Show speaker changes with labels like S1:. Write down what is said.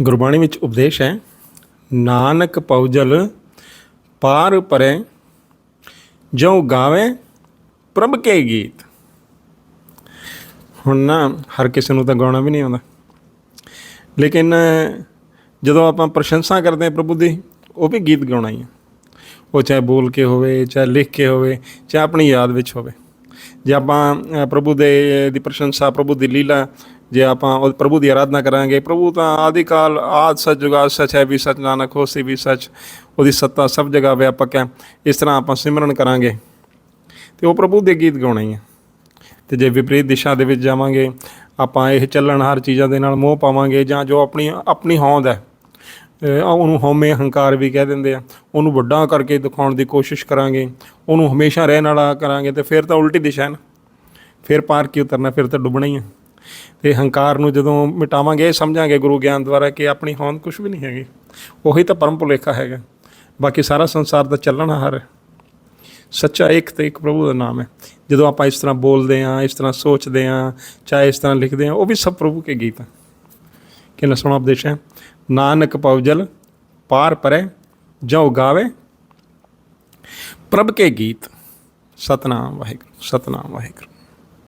S1: ਗੁਰਬਾਣੀ ਵਿੱਚ ਉਪਦੇਸ਼ ਹੈ, ਨਾਨਕ ਪਉਜਲ ਪਾਰ ਪਰੇ ਜੋ ਗਾਵੇ ਪ੍ਰਭ ਕੇ ਗੀਤ। ਹੁਣ ਨਾ ਹਰ ਕਿਸੇ ਨੂੰ ਤਾਂ ਗਾਉਣਾ ਵੀ ਨਹੀਂ ਆਉਂਦਾ। ਲੇਕਿਨ ਜਦੋਂ ਆਪਾਂ ਪ੍ਰਸ਼ੰਸਾ ਕਰਦੇ ਹਾਂ ਪ੍ਰਭੂ ਦੀ, ਉਹ ਵੀ ਗੀਤ ਗਾਉਣਾ ਹੀ ਹੈ ਉਹ ਚਾਹੇ ਬੋਲ ਕੇ ਹੋਵੇ, ਚਾਹੇ ਲਿਖ ਕੇ ਹੋਵੇ, ਚਾਹੇ ਆਪਣੀ ਯਾਦ ਵਿੱਚ ਹੋਵੇ। ਜੇ ਆਪਾਂ ਪ੍ਰਭੂ ਦੇ ਦੀ ਪ੍ਰਸ਼ੰਸਾ, ਪ੍ਰਭੂ ਦੀ ਲੀਲਾ ਜੇ ਆਪਾਂ ਉਹ ਪ੍ਰਭੂ ਦੀ ਆਰਾਧਨਾ ਕਰਾਂਗੇ, ਪ੍ਰਭੂ ਤਾਂ ਆਦਿ ਕਾਲ, ਆਦ ਸੱਚ ਜੁਗਾਦ ਸੱਚ ਹੈ, ਵੀ ਸੱਚ ਨਾਨਕ ਹੋਸੀ ਵੀ ਸੱਚ, ਉਹਦੀ ਸੱਤਾ ਸਭ ਜਗ੍ਹਾ ਵਿਆਪਕ ਹੈ। ਇਸ ਤਰ੍ਹਾਂ ਆਪਾਂ ਸਿਮਰਨ ਕਰਾਂਗੇ। ਤੇ ਉਹ ਪ੍ਰਭੂ ਦੇ ਗੀਤ ਗਾਉਣੇ ਹੀ ਆ। ਤੇ ਜੇ ਵਿਪਰੀਤ ਦਿਸ਼ਾ ਦੇ ਵਿੱਚ ਜਾਵਾਂਗੇ, ਆਪਾਂ ਇਹ ਚੱਲਣ ਹਰ ਚੀਜ਼ਾਂ ਦੇ ਨਾਲ ਮੋਹ ਪਾਵਾਂਗੇ, ਜਾਂ ਜੋ ਆਪਣੀ ਆਪਣੀ ਹੋਂਦ ਹੈ ਉਹਨੂੰ ਹਉਮੈ ਹੰਕਾਰ ਵੀ ਕਹਿ ਦਿੰਦੇ ਆ। ਉਹਨੂੰ ਵੱਡਾ ਕਰਕੇ ਦਿਖਾਉਣ ਦੀ ਕੋਸ਼ਿਸ਼ ਕਰਾਂਗੇ। ਉਹਨੂੰ ਹਮੇਸ਼ਾ ਰਹਿਣ ਵਾਲਾ ਕਰਾਂਗੇ, ਤੇ ਫਿਰ ਤਾਂ ਉਲਟੀ ਦਿਸ਼ਾ ਹੈ ਨਾ। ਫਿਰ ਪਾਰ ਕੀ ਉਤਰਨਾ, ਫਿਰ ਤਾਂ ਡੁੱਬਣਾ ਹੀ ਆ। ਤੇ ਹੰਕਾਰ ਨੂੰ ਜਦੋਂ ਮਿਟਾਵਾਂਗੇ, ਇਹ ਸਮਝਾਂਗੇ ਗੁਰੂ ਗਿਆਨ ਦੁਆਰਾ ਕਿ ਆਪਣੀ ਹੋਂਦ ਕੁਝ ਵੀ ਨਹੀਂ ਹੈਗੀ। ਉਹੀ ਤਾਂ ਪਰਮ ਭੁਲੇਖਾ ਹੈਗਾ। ਬਾਕੀ ਸਾਰਾ ਸੰਸਾਰ ਦਾ ਚੱਲਣਾ ਹਰ ਸੱਚਾ ਇੱਕ ਤੇ ਇੱਕ ਪ੍ਰਭੂ ਦਾ ਨਾਮ ਹੈ। ਜਦੋਂ ਆਪਾਂ ਇਸ ਤਰ੍ਹਾਂ ਬੋਲਦੇ ਹਾਂ, ਇਸ ਤਰ੍ਹਾਂ ਸੋਚਦੇ ਹਾਂ, ਚਾਹੇ ਇਸ ਤਰ੍ਹਾਂ ਲਿਖਦੇ ਹਾਂ, ਉਹ ਵੀ ਸਭ ਪ੍ਰਭੂ ਕੇ ਗੀਤ ਹੈ ਕਿੰਨਾ ਸੋਹਣਾ ਉਪਦੇਸ਼ ਹੈ। ਨਾਨਕ ਪਵਜਲ ਪਾਰ ਪਰੇ ਜੋ ਗਾਵੇ। ਪ੍ਰਭ ਕੇ ਗੀਤ, ਸਤਨਾਮ ਵਾਹਿਗੁਰੂ ਸਤਨਾਮ ਵਾਹਿਗੁਰੂ।